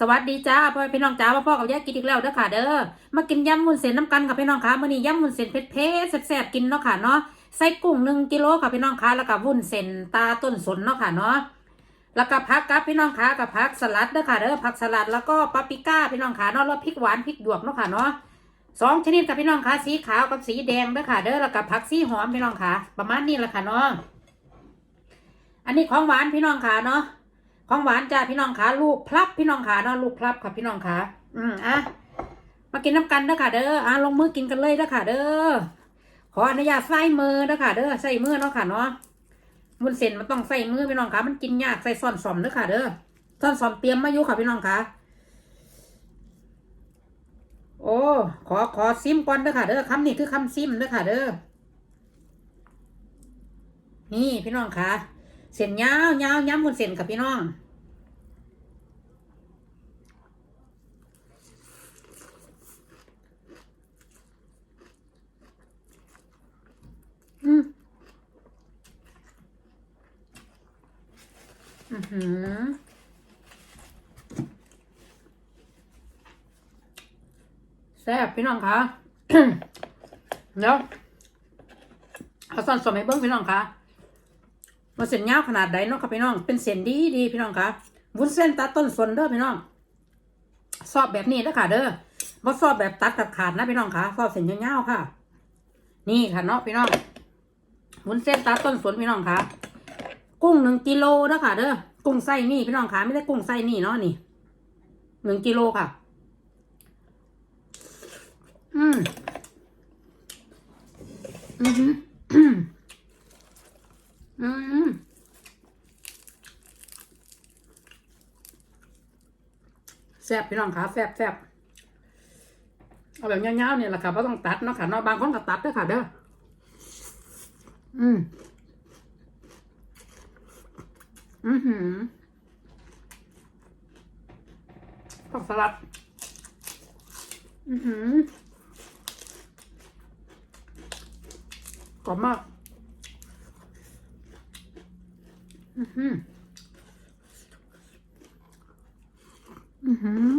สวัสดีจ้าพ่อพี่น้องจ้ามาพ่อกับยายกินอีกแล้วเด้อค่ะเด้อมากินยำวุ้นเส้นน้ำกันกับพี่น้องค่ะมื้อนี้ยำวุ้นเส้นเผ็ดๆแซ่บๆกินเนาะค่ะเนาะใส่กุ้งหนึ่งกิโลค่ะพี่น้องค่ะแล้วก็วุ้นเส้นตาต้นสนเนาะค่ะเนาะแล้วก็ผักกับพี่น้องค่ะกับผักสลัดเด้อค่ะเด้อผักสลัดแล้วก็ปาปริก้าพี่น้องค่ะเนาะแล้วพริกหวานพริกหยวกเนาะค่ะเนาะสองชนิดกับพี่น้องค่ะสีขาวกับสีแดงเด้อค่ะเด้อแล้วก็ผักสีหอมพี่น้องค่ะ ประมาณนี้แหละค่ะเนาะอันนี้ของหวานพี่น้องค่ะเนาะ ของหวานจ้าพี่น้องขาลูกพลับพี่น้องขาเนาะลูกพลับค่ะพี่น้องขาอืมอะมากินน้ำกันเด้อค่ะเด้ออะลงมือกินกันเลยเด้อค่ะ เด้อขออนุญาตใส่มือเด้อค่ะ เด้อใส่มือเนาะค่ะเนาะมุนเส้นมันต้องใส่มือพี่น้องขามันกินยากใส่ซ่อนสอมเด้อค่ะ เด้อซ่อนสอมเตรียมมาอยู่ค่ะพี่น้องขาโอ้ขอขอซิมก่อนเด้อค่ะ เด้อคำนี้คือคำซิมเด้อค่ะ เด้อนี่พี่น้องขา เส้นยาวยาวย้ำมุนเส้นกับพี่น้องอือือหือแซ่บพี่น้องคะเดี๋ยวเอาซ่อนสมัยเบิ้งพี่น้องคะ มาเส้นยาวขนาดใดเนาะค่ะพี่น้อง เป็นเส้นดีดีพี่น้องคะวุ้นเส้นตัดต้นสนเด้อพี่น้องซอบแบบนี้เด้อค่ะเด้อบ่ซอบแบบตัดขาดขาดนะพี่น้องคะซอบเส้นยาวๆค่ะ นี่ค่ะเนาะพี่น้องวุ้นเส้นตาต้นสนพี่น้องคะกุ้งหนึ่งกิโลนะค่ะเด้อกุ้งไส้นี่พี่น้องคะไม่ได้กุ้งไส้นี่เนาะนี่หนึ่งกิโลค่ะ อืมอือหืออืมอืมแซ่บพี่น้องคะแซ่บแซ่บเอาแบบเงี้ยวๆเนี่ยแหละค่ะเพราะต้องตัดเนาะค่ะเนาะบางคนก็ตัดด้วยค่ะเด้ออืมอือหือผักสลัด อือหือกรอบมาก อือหือ อือหือ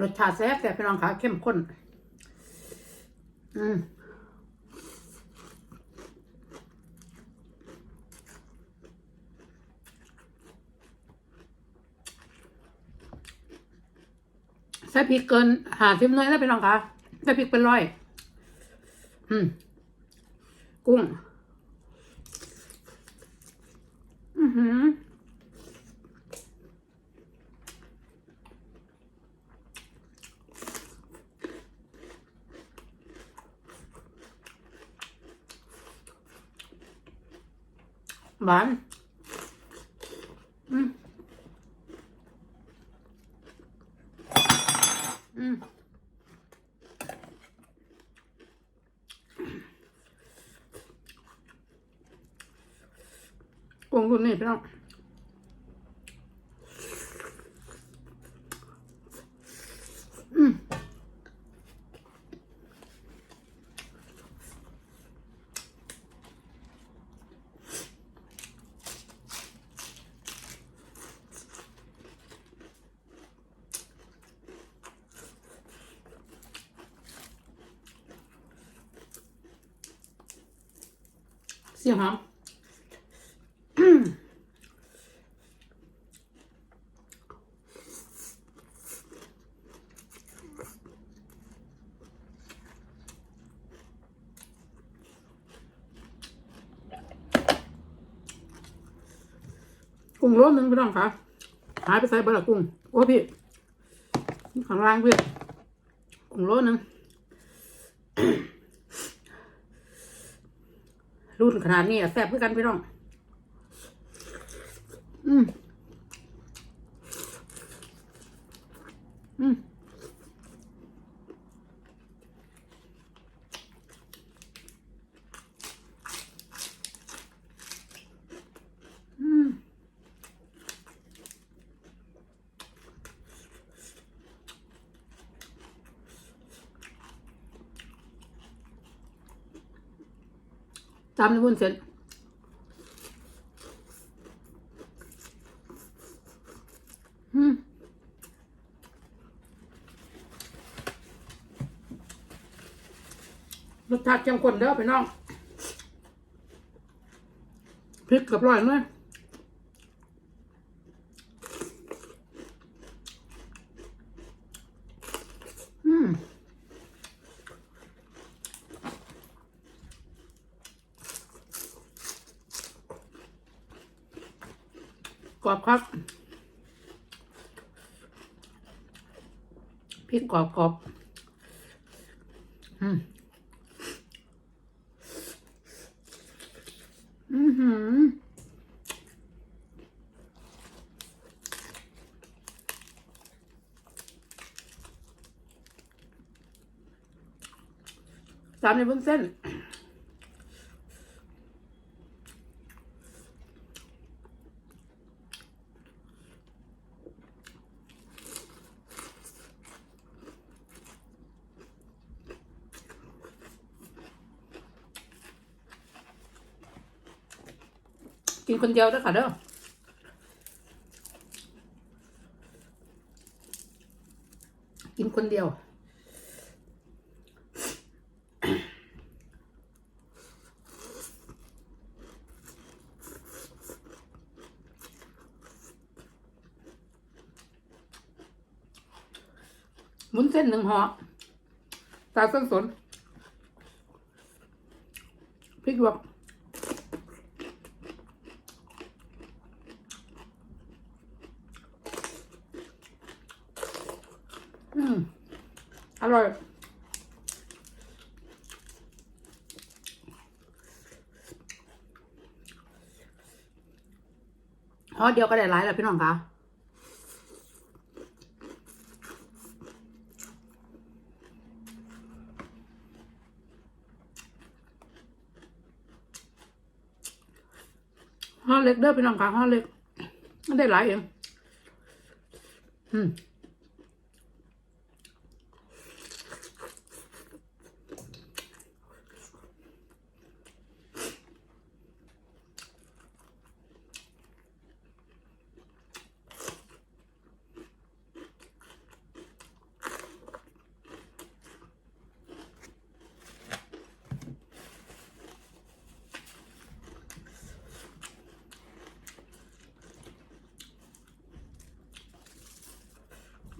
รสชาติแซ่บแต่พี่น้องคะเข้มข้น อืมใส่พริกเกินหาทิมน้อยแล้วพี่น้องคะใส่พริกเป็นร้อย อืม กุ้ง อือหือ หวานอืม อืม กุ้งรุ่นนี้พี่น้องเสียงหอม กุ้ง โลนึงพี่น้องคะหายไปใส่บละกุ้งโอ้พี่ข้างล่างพี่กุ้งโลนึงรุ่นขนาดนี้แซ่บเพื่อกันพี่น้อง อืมอืม ตามในวุ้นเส้นอืมรสชาติเข้มข้นเด้อพี่น้องพริกกับร้อยเลยอืม กรอบครับพริกกรอบกรอบอืมอือหือตามในบุ้นเส้น กินคนเดียวด้อค่ะเด้อกินคนเดียวมุนเส้นหนึ่งห่อตาส้นสนพริกหยวก อืม อ ร่อยฮอเดียวก็ได้หลายแล้วพี่น้องคะห่อเล็กเด้อพี่น้องคะห่อเล็กมันได้หลายเองอืม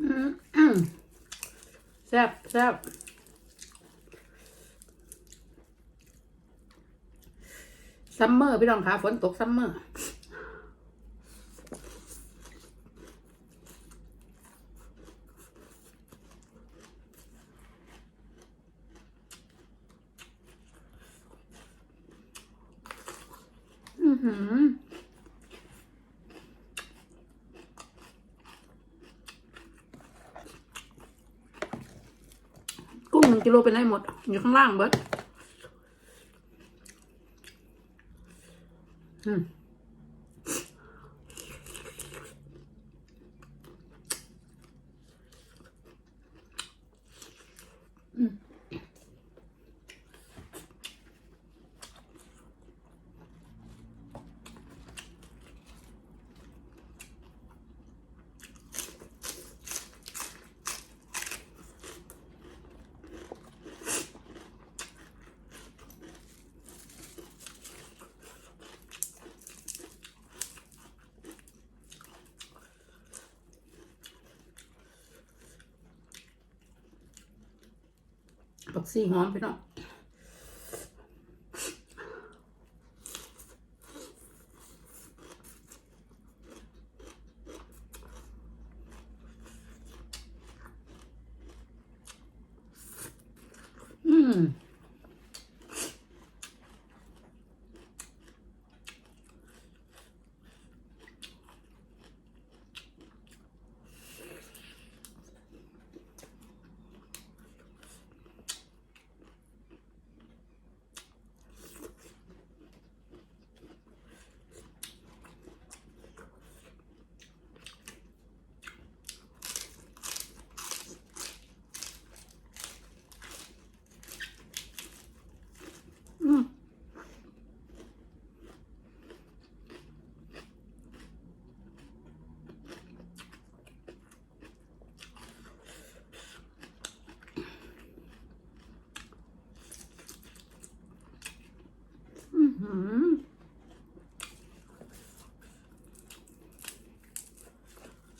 อืมอืมแซ่บแซ่บซัมเมอร์พี่น้องคะฝนตกซัมเมอร์อือหือ กุ้ง หนึ่งกิโลเป็นไรหมด อยู่ข้างล่างเบิร์ดอืม ผักซี่หอมพี่น้องอืม อ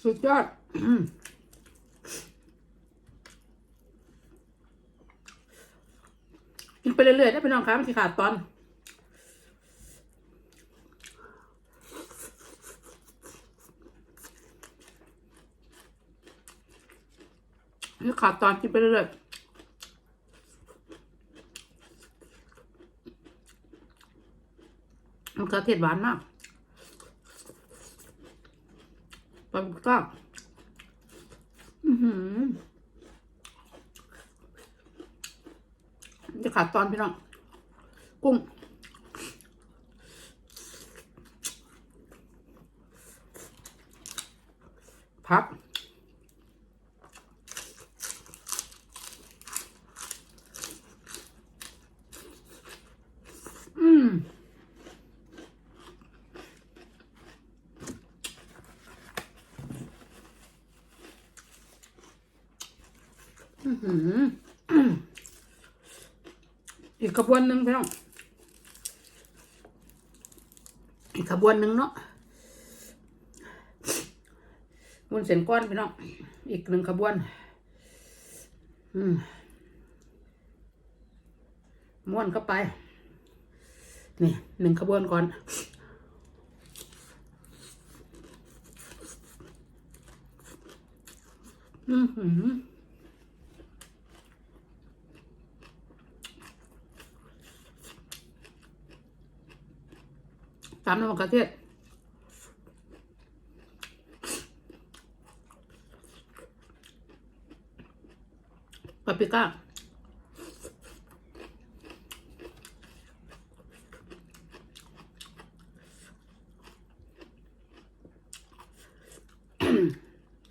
สุดยอดกินไปเรื่อยๆได้พี่น้องครับมันสิขาดตอนนี่ขาดตอนกินไปเรื่อยๆมันกระเทียมหวานมาก ปลาหมึกก้างอือหือจะขาดตอนพี่น้อง กุ้งพัก อืม อือหืออืมอี กขบวนหนึ่งพี่น้องอีกขบวนหนึ่งเนาะวุ้นเส้นก้อนพี่น้องอีกหนึ่งขบวน อืมม้วนเข้าไป นี่หนึ่งขบวนก่อนอือ ตามน้ำมันกระเทียมปาปริก้า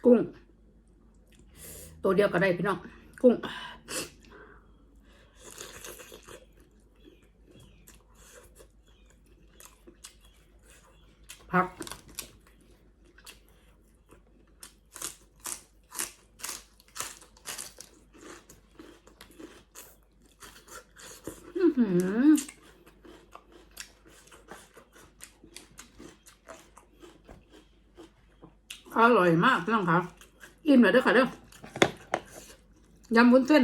กุ้ง ตัวเดียวก็ได้พี่น้อง กุ้ง ผัก อือหืออร่อยมากพี่น้องคะอิ่มเลยเด้อค่ะเด้อยำวุ้นเส้น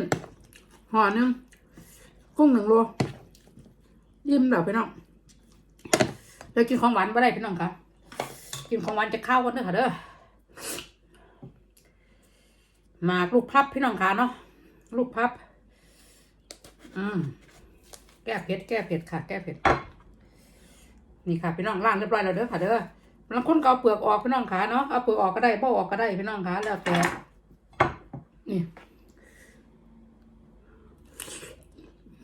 ห่อหนึ่งกุ้งหนึ่งโลอิ่มแบบพี่น้อง เลยกินของหวานไม่ได้พี่น้องคะกินของหวานจะเข้ากันเด้อค่ะเด้อหมากลูกพับพี่น้องคะเนาะลูกพับ อืมแก้เผ็ดแก้เผ็ดค่ะ แก้เผ็ดนี่ค่ะพี่น้องล่างเรียบร้อยแล้วเด้อค่ะเด้อบางคนก็เอาเปลือกออกพี่น้องขาเนาะเอาเปลือกออกก็ได้บ่ออกก็ได้พี่น้องขาแล้วแต่นี่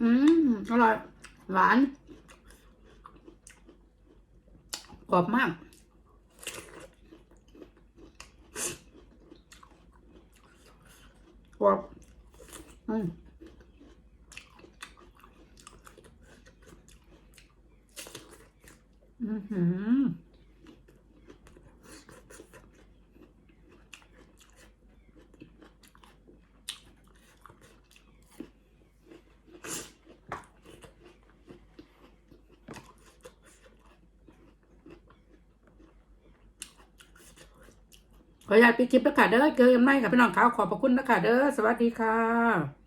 อืมอร่อยหวาน กรอบมาก กรอบ อืมอือ ออนุญาตปิดคลิปแล้วค่ะเด้อเจอกันใหม่ค่ะพี่น้องขาวขอบพระคุณนะคะเด้อสวัสดีค่ะ